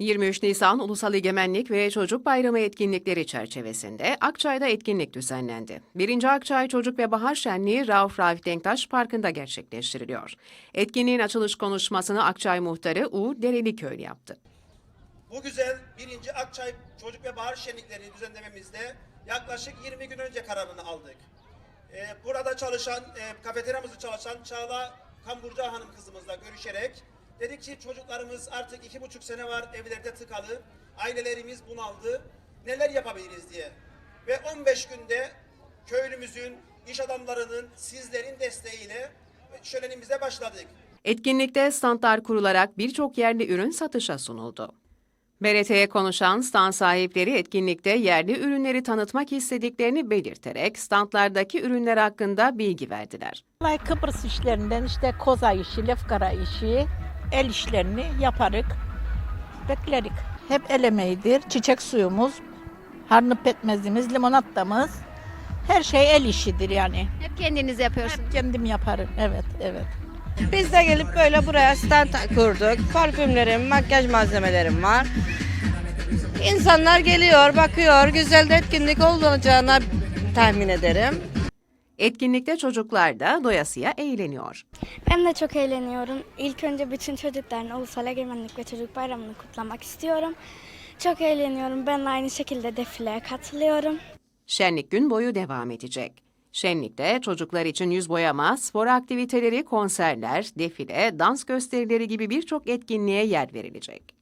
23 Nisan Ulusal Egemenlik ve Çocuk Bayramı etkinlikleri çerçevesinde Akçay'da etkinlik düzenlendi. 1. Akçay Çocuk ve Bahar Şenliği Rauf Rauf Denktaş Parkı'nda gerçekleştiriliyor. Etkinliğin açılış konuşmasını Akçay Muhtarı Uğur Dereliköy yaptı. Bu güzel birinci Akçay Çocuk ve Bahar Şenlikleri düzenlememizde yaklaşık 20 gün önce kararını aldık. Ee, burada çalışan, e, kafeteryamızda çalışan Çağla Kamburcu Hanım kızımızla görüşerek dedik ki çocuklarımız artık iki buçuk sene var evlerde tıkalı, ailelerimiz bunaldı, neler yapabiliriz diye. Ve 15 günde köylümüzün, iş adamlarının, sizlerin desteğiyle şölenimize başladık. Etkinlikte standlar kurularak birçok yerli ürün satışa sunuldu. BRT'ye konuşan stand sahipleri etkinlikte yerli ürünleri tanıtmak istediklerini belirterek standlardaki ürünler hakkında bilgi verdiler. Kıbrıs işlerinden işte koza işi, lefkara işi, el işlerini yaparık, beklerik. Hep el emeğidir, çiçek suyumuz, harnı petmezimiz, limonatamız, her şey el işidir yani. Hep kendiniz yapıyorsunuz. Hep kendim yaparım, evet, evet. Biz de gelip böyle buraya stand kurduk. Parfümlerim, makyaj malzemelerim var. İnsanlar geliyor, bakıyor. Güzel de etkinlik olacağına tahmin ederim. Etkinlikte çocuklar da doyasıya eğleniyor. Ben de çok eğleniyorum. İlk önce bütün çocukların Ulusal Egemenlik ve Çocuk Bayramı'nı kutlamak istiyorum. Çok eğleniyorum. Ben de aynı şekilde defileye katılıyorum. Şenlik gün boyu devam edecek. Şenlikte çocuklar için yüz boyama, spor aktiviteleri, konserler, defile, dans gösterileri gibi birçok etkinliğe yer verilecek.